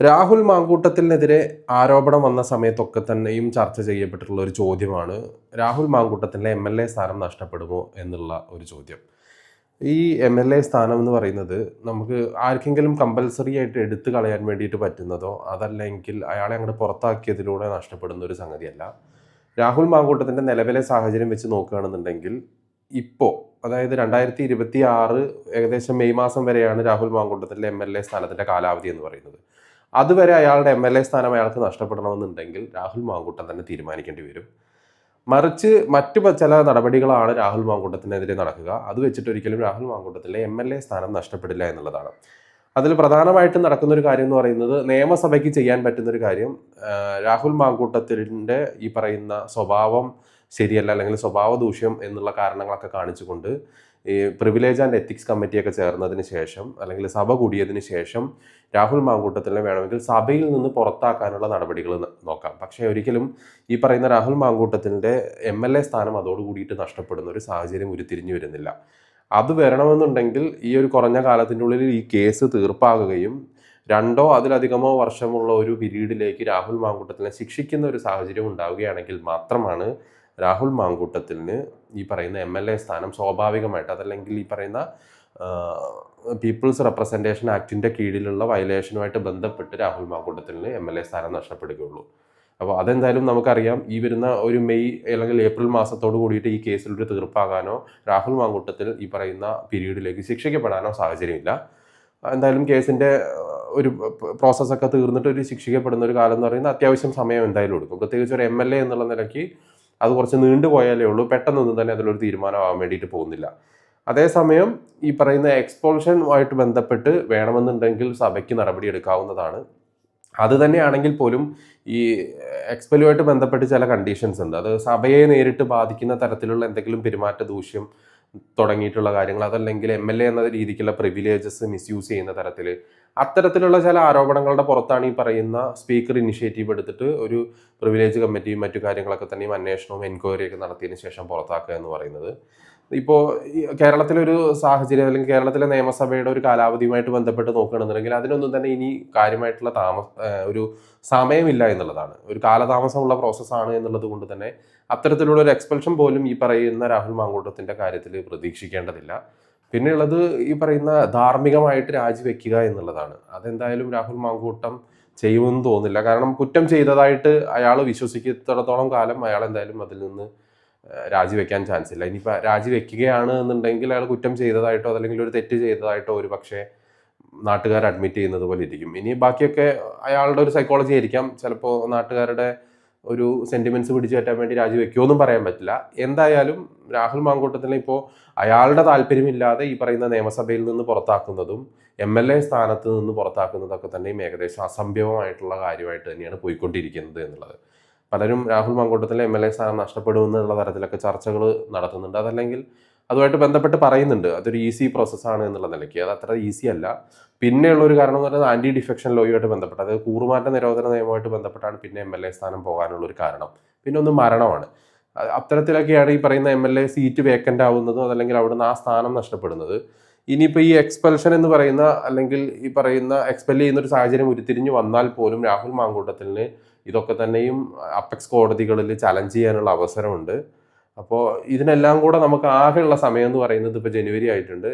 രാഹുൽ മാങ്കൂട്ടത്തിനെതിരെ ആരോപണം വന്ന സമയത്തൊക്കെ തന്നെയും ചർച്ച ചെയ്യപ്പെട്ടിട്ടുള്ള ഒരു ചോദ്യമാണ് രാഹുൽ മാങ്കൂട്ടത്തിന്റെ എം എൽ എ സ്ഥാനം നഷ്ടപ്പെടുമോ എന്നുള്ള ഒരു ചോദ്യം. ഈ എം എൽ എ സ്ഥാനം എന്ന് പറയുന്നത് നമുക്ക് ആർക്കെങ്കിലും കമ്പൽസറി ആയിട്ട് എടുത്തു കളയാൻ വേണ്ടിയിട്ട് പറ്റുന്നതോ അതല്ലെങ്കിൽ അയാളെ അങ്ങോട്ട് പുറത്താക്കിയതിലൂടെ നഷ്ടപ്പെടുന്ന ഒരു സംഗതിയല്ല. രാഹുൽ മാങ്കൂട്ടത്തിന്റെ നിലവിലെ സാഹചര്യം വെച്ച് നോക്കുകയാണെന്നുണ്ടെങ്കിൽ ഇപ്പോൾ അതായത് രണ്ടായിരത്തി ഇരുപത്തി ആറ് ഏകദേശം മെയ് മാസം വരെയാണ് രാഹുൽ മാങ്കൂട്ടത്തിന്റെ എം എൽ എ സ്ഥാനത്തിന്റെ കാലാവധി എന്ന് പറയുന്നത്. അതുവരെ അയാളുടെ എം എൽ എ സ്ഥാനം അയാൾക്ക് നഷ്ടപ്പെടണമെന്നുണ്ടെങ്കിൽ രാഹുൽ മാങ്കൂട്ടം തന്നെ തീരുമാനിക്കേണ്ടി വരും. മറിച്ച് മറ്റു ചില നടപടികളാണ് രാഹുൽ മാങ്കൂട്ടത്തിനെതിരെ നടക്കുക. അത് വെച്ചിട്ട് ഒരിക്കലും രാഹുൽ മാങ്കൂട്ടത്തിലെ എം എൽ എ സ്ഥാനം നഷ്ടപ്പെടില്ല എന്നുള്ളതാണ്. അതിൽ പ്രധാനമായിട്ടും നടക്കുന്ന ഒരു കാര്യം എന്ന് പറയുന്നത് നിയമസഭയ്ക്ക് ചെയ്യാൻ പറ്റുന്ന ഒരു കാര്യം രാഹുൽ മാങ്കൂട്ടത്തിന്റെ ഈ പറയുന്ന സ്വഭാവം ശരിയല്ല അല്ലെങ്കിൽ സ്വഭാവ ദൂഷ്യം എന്നുള്ള കാരണങ്ങളൊക്കെ കാണിച്ചുകൊണ്ട് ഈ പ്രിവിലേജ് ആൻഡ് എത്തിക്സ് കമ്മിറ്റിയൊക്കെ ചേർന്നതിന് ശേഷം അല്ലെങ്കിൽ സഭ കൂടിയതിന് ശേഷം രാഹുൽ മാങ്കൂട്ടത്തിനെ വേണമെങ്കിൽ സഭയിൽ നിന്ന് പുറത്താക്കാനുള്ള നടപടികൾ നോക്കാം. പക്ഷേ ഒരിക്കലും ഈ പറയുന്ന രാഹുൽ മാങ്കൂട്ടത്തിന്റെ എം എൽ എ സ്ഥാനം അതോടുകൂടിയിട്ട് നഷ്ടപ്പെടുന്ന ഒരു സാഹചര്യം ഉരുത്തിരിഞ്ഞു വരുന്നില്ല. അത് വരണമെന്നുണ്ടെങ്കിൽ ഈ ഒരു കുറഞ്ഞ കാലത്തിന്റെ ഉള്ളിൽ ഈ കേസ് തീർപ്പാകുകയും രണ്ടോ അതിലധികമോ വർഷമുള്ള ഒരു പിരീഡിലേക്ക് രാഹുൽ മാങ്കൂട്ടത്തിനെ ശിക്ഷിക്കുന്ന ഒരു സാഹചര്യം ഉണ്ടാവുകയാണെങ്കിൽ മാത്രമാണ് രാഹുൽ മാങ്കൂട്ടത്തിന് ഈ പറയുന്ന എം എൽ എ സ്ഥാനം സ്വാഭാവികമായിട്ട് അതല്ലെങ്കിൽ ഈ പറയുന്ന പീപ്പിൾസ് റെപ്രസെന്റേഷൻ ആക്ടിന്റെ കീഴിലുള്ള വയലേഷനുമായിട്ട് ബന്ധപ്പെട്ട് രാഹുൽ മാങ്കൂട്ടത്തിന് എം എൽ എ സ്ഥാനം നഷ്ടപ്പെടുകയുള്ളൂ. അപ്പോൾ അതെന്തായാലും നമുക്കറിയാം. ഈ വരുന്ന ഒരു മെയ് അല്ലെങ്കിൽ ഏപ്രിൽ മാസത്തോട് കൂടിയിട്ട് ഈ കേസിൽ ഒരു തീർപ്പാകാനോ രാഹുൽ മാങ്കൂട്ടത്തിൽ ഈ പറയുന്ന പീരീഡിലേക്ക് ശിക്ഷിക്കപ്പെടാനോ സാഹചര്യമില്ല. എന്തായാലും കേസിന്റെ ഒരു പ്രോസസ്സൊക്കെ തീർന്നിട്ട് ഒരു ശിക്ഷിക്കപ്പെടുന്ന ഒരു കാലം എന്ന് പറയുന്നത് അത്യാവശ്യം സമയം എന്തായാലും എടുക്കും. പ്രത്യേകിച്ച് ഒരു എം എൽ എ എന്നുള്ള നിലയ്ക്ക് അത് കുറച്ച് നീണ്ടുപോയാലേ ഉള്ളൂ. പെട്ടെന്നൊന്നും തന്നെ അതിലൊരു തീരുമാനമാകാൻ വേണ്ടിയിട്ട് പോകുന്നില്ല. അതേസമയം ഈ പറയുന്ന എക്സ്പോൾഷനുമായിട്ട് ബന്ധപ്പെട്ട് വേണമെന്നുണ്ടെങ്കിൽ സഭയ്ക്ക് നടപടി എടുക്കാവുന്നതാണ് അത് തന്നെയാണെങ്കിൽ പോലും ഈ എക്സ്പെലുമായിട്ട് ബന്ധപ്പെട്ട് ചില കണ്ടീഷൻസ് ഉണ്ട്. അത് സഭയെ നേരിട്ട് ബാധിക്കുന്ന തരത്തിലുള്ള എന്തെങ്കിലും പെരുമാറ്റ ദൂഷ്യം തുടങ്ങിയിട്ടുള്ള കാര്യങ്ങൾ അതല്ലെങ്കിൽ എം എൽ എ എന്ന രീതിക്കുള്ള പ്രിവിലേജസ് മിസ്യൂസ് ചെയ്യുന്ന തരത്തിൽ അത്തരത്തിലുള്ള ചില ആരോപണങ്ങളുടെ പുറത്താണ് ഈ പറയുന്ന സ്പീക്കർ ഇനിഷ്യേറ്റീവ് എടുത്തിട്ട് ഒരു പ്രിവിലേജ് കമ്മിറ്റിയും മറ്റു കാര്യങ്ങളൊക്കെ തന്നെയും അന്വേഷണവും എൻക്വയറിയൊക്കെ നടത്തിയതിന് ശേഷം പുറത്താക്കുക എന്ന് പറയുന്നത്. ഇപ്പോൾ കേരളത്തിലെ ഒരു സാഹചര്യം അല്ലെങ്കിൽ കേരളത്തിലെ നിയമസഭയുടെ ഒരു കാലാവധിയുമായിട്ട് ബന്ധപ്പെട്ട് നോക്കുകയാണെന്നുണ്ടെങ്കിൽ അതിനൊന്നും തന്നെ ഇനി കാര്യമായിട്ടുള്ള താമസ ഒരു സമയമില്ല എന്നുള്ളതാണ്. ഒരു കാലതാമസമുള്ള പ്രോസസ്സാണ് എന്നുള്ളത് കൊണ്ട് തന്നെ അത്തരത്തിലുള്ള ഒരു എക്സ്പെൽഷൻ പോലും ഈ പറയുന്ന രാഹുൽ മാങ്കൂട്ടത്തിന്റെ കാര്യത്തിൽ പ്രതീക്ഷിക്കേണ്ടതില്ല. പിന്നെയുള്ളത് ഈ പറയുന്ന ധാർമ്മികമായിട്ട് രാജിവെക്കുക എന്നുള്ളതാണ്. അതെന്തായാലും രാഹുൽ മാങ്കൂട്ടം ചെയ്യുമെന്ന് തോന്നുന്നില്ല. കാരണം കുറ്റം ചെയ്തതായിട്ട് അയാൾ വിശ്വസിക്കുന്നിടത്തോളം കാലം അയാൾ എന്തായാലും അതിൽ നിന്ന് രാജിവെക്കാൻ ചാൻസ് ഇല്ല. ഇനിയിപ്പോൾ രാജിവെക്കുകയാണ് എന്നുണ്ടെങ്കിൽ അയാൾ കുറ്റം ചെയ്തതായിട്ടോ അതല്ലെങ്കിൽ ഒരു തെറ്റ് ചെയ്തതായിട്ടോ ഒരു പക്ഷേ നാട്ടുകാർ അഡ്മിറ്റ് ചെയ്യുന്നത് പോലെ ഇരിക്കും. ഇനി ബാക്കിയൊക്കെ അയാളുടെ ഒരു സൈക്കോളജി ആയിരിക്കാം. ചിലപ്പോൾ നാട്ടുകാരുടെ ഒരു സെന്റിമെന്റ്സ് പിടിച്ചു പറ്റാൻ വേണ്ടി രാജിവെക്കുമെന്നും പറയാൻ പറ്റില്ല. എന്തായാലും രാഹുൽ മാങ്കൂട്ടത്തിനെ ഇപ്പോൾ അയാളുടെ താല്പര്യമില്ലാതെ ഈ പറയുന്ന നിയമസഭയിൽ നിന്ന് പുറത്താക്കുന്നതും എം എൽ എ സ്ഥാനത്ത് നിന്ന് പുറത്താക്കുന്നതൊക്കെ തന്നെയും ഏകദേശം അസംഭവമായിട്ടുള്ള കാര്യമായിട്ട് തന്നെയാണ് പോയിക്കൊണ്ടിരിക്കുന്നത് എന്നുള്ളത്. പലരും രാഹുൽ മാങ്കൂട്ടത്തിലെ എം എൽ എ സ്ഥാനം നഷ്ടപ്പെടുമെന്നുള്ള തരത്തിലൊക്കെ ചർച്ചകൾ നടത്തുന്നുണ്ട്. അതല്ലെങ്കിൽ അതുമായിട്ട് ബന്ധപ്പെട്ട് പറയുന്നുണ്ട്. അതൊരു ഈസി പ്രോസസ്സാണ് എന്നുള്ള നിലയ്ക്ക്. അത് അത്ര ഈസി അല്ല. പിന്നെയുള്ള ഒരു കാരണം എന്ന് പറയുന്നത് ആന്റി ഡിഫെക്ഷൻ ലോയുമായിട്ട് ബന്ധപ്പെട്ട് അതായത് കൂറുമാറ്റ നിരോധന നിയമമായിട്ട് ബന്ധപ്പെട്ടാണ് പിന്നെ എം എൽ എ സ്ഥാനം പോകാനുള്ള ഒരു കാരണം. പിന്നെ ഒന്ന് മരണമാണ്. അത്തരത്തിലൊക്കെയാണ് ഈ പറയുന്ന M L A seat vacant ആവുന്നതും അതല്ലെങ്കിൽ അവിടുന്ന് ആ സ്ഥാനം നഷ്ടപ്പെടുന്നത്. ഇനിയിപ്പോൾ ഈ എക്സ്പെൽഷൻ എന്ന് പറയുന്ന അല്ലെങ്കിൽ ഈ പറയുന്ന എക്സ്പെൽ ചെയ്യുന്ന ഒരു സാഹചര്യം ഉരുത്തിരിഞ്ഞ് വന്നാൽ പോലും രാഹുൽ മാങ്കൂട്ടത്തിന് ഇതൊക്കെ തന്നെയും അപ്പെക്സ് കോടതികളിൽ ചലഞ്ച് ചെയ്യാനുള്ള അവസരമുണ്ട്. അപ്പോൾ ഇതിനെല്ലാം കൂടെ നമുക്ക് ആകെയുള്ള സമയം എന്ന് പറയുന്നത് ഇപ്പോൾ ജനുവരി ആയിട്ടുണ്ട്.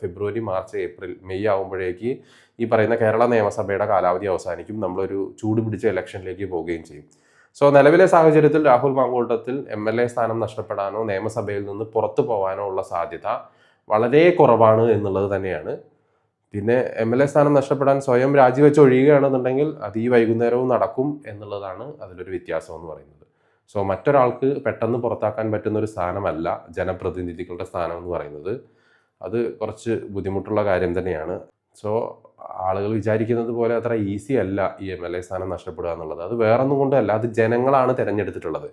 ഫെബ്രുവരി മാർച്ച് ഏപ്രിൽ മെയ് ആകുമ്പോഴേക്ക് ഈ പറയുന്ന കേരള നിയമസഭയുടെ കാലാവധി അവസാനിക്കും. നമ്മളൊരു ചൂട് പിടിച്ച ഇലക്ഷനിലേക്ക് പോവുകയും ചെയ്യും. സോ നിലവിലെ സാഹചര്യത്തിൽ Rahul Mankoottathil M L A സ്ഥാനം നഷ്ടപ്പെടാനോ നിയമസഭയിൽ നിന്ന് പുറത്തു പോകാനോ ഉള്ള സാധ്യത വളരെ കുറവാണ് എന്നുള്ളത് തന്നെയാണ്. പിന്നെ എം എൽ എ സ്ഥാനം നഷ്ടപ്പെടാൻ സ്വയം രാജിവെച്ച് ഒഴിയുകയാണെന്നുണ്ടെങ്കിൽ അത് ഈ വൈകുന്നേരവും നടക്കും എന്നുള്ളതാണ് അതിലൊരു വ്യത്യാസം എന്ന് പറയുന്നത്. സോ മറ്റൊരാൾക്ക് പെട്ടെന്ന് പുറത്താക്കാൻ പറ്റുന്ന ഒരു സ്ഥാനമല്ല ജനപ്രതിനിധികളുടെ സ്ഥാനം എന്ന് പറയുന്നത്. അത് കുറച്ച് ബുദ്ധിമുട്ടുള്ള കാര്യം തന്നെയാണ്. സോ ആളുകൾ വിചാരിക്കുന്നത് പോലെ അത്ര ഈസി അല്ല ഈ എം എൽ എ സ്ഥാനം നഷ്ടപ്പെടുക എന്നുള്ളത്. അത് വേറൊന്നും കൊണ്ടല്ല അത് ജനങ്ങളാണ് തിരഞ്ഞെടുത്തിട്ടുള്ളത്.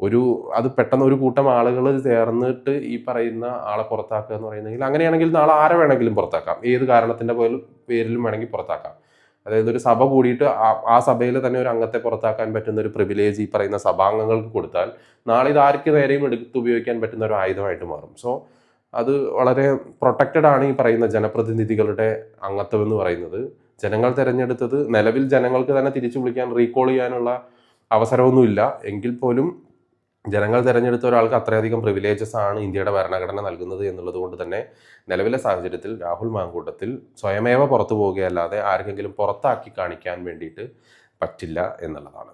ഒരു അത് പെട്ടെന്ന് ഒരു കൂട്ടം ആളുകൾ ചേർന്നിട്ട് ഈ പറയുന്ന ആളെ പുറത്താക്കുക എന്ന് പറയുന്നെങ്കിൽ അങ്ങനെയാണെങ്കിൽ നാളെ ആരെ വേണമെങ്കിലും പുറത്താക്കാം. ഏത് കാരണത്തിന്റെ പോലും പേരിലും വേണമെങ്കിൽ പുറത്താക്കാം. അതായത് ഒരു സഭ കൂടിയിട്ട് ആ- സഭയിൽ തന്നെ ഒരു അംഗത്തെ പുറത്താക്കാൻ പറ്റുന്ന ഒരു പ്രിവിലേജ് ഈ പറയുന്ന സഭാംഗങ്ങൾക്ക് കൊടുത്താൽ നാളെ ഇത് ആർക്ക് നേരെയും എടുത്ത് ഉപയോഗിക്കാൻ പറ്റുന്ന ഒരു ആയുധമായിട്ട് മാറും. സോ അത് വളരെ പ്രൊട്ടക്റ്റഡ് ആണ് ഈ പറയുന്ന ജനപ്രതിനിധികളുടെ അംഗത്വം എന്ന് പറയുന്നത്. ജനങ്ങൾ തിരഞ്ഞെടുത്തത് നിലവിൽ ജനങ്ങൾക്ക് തന്നെ തിരിച്ചു വിളിക്കാൻ റീകോൾ ചെയ്യാനുള്ള അവസരമൊന്നുമില്ല. എങ്കിൽ പോലും ജനങ്ങൾ തിരഞ്ഞെടുത്ത ഒരാൾക്ക് അത്രയധികം പ്രിവിലേജസ് ആണ് ഇന്ത്യയുടെ ഭരണഘടന നൽകുന്നത് എന്നുള്ളത് കൊണ്ട് തന്നെ നിലവിലെ സാഹചര്യത്തിൽ രാഹുൽ മാങ്കൂട്ടത്തിൽ സ്വയമേവ പുറത്തു പോവുകയല്ലാതെ ആർക്കെങ്കിലും പുറത്താക്കി കാണിക്കാൻ വേണ്ടിയിട്ട് പറ്റില്ല എന്നുള്ളതാണ്.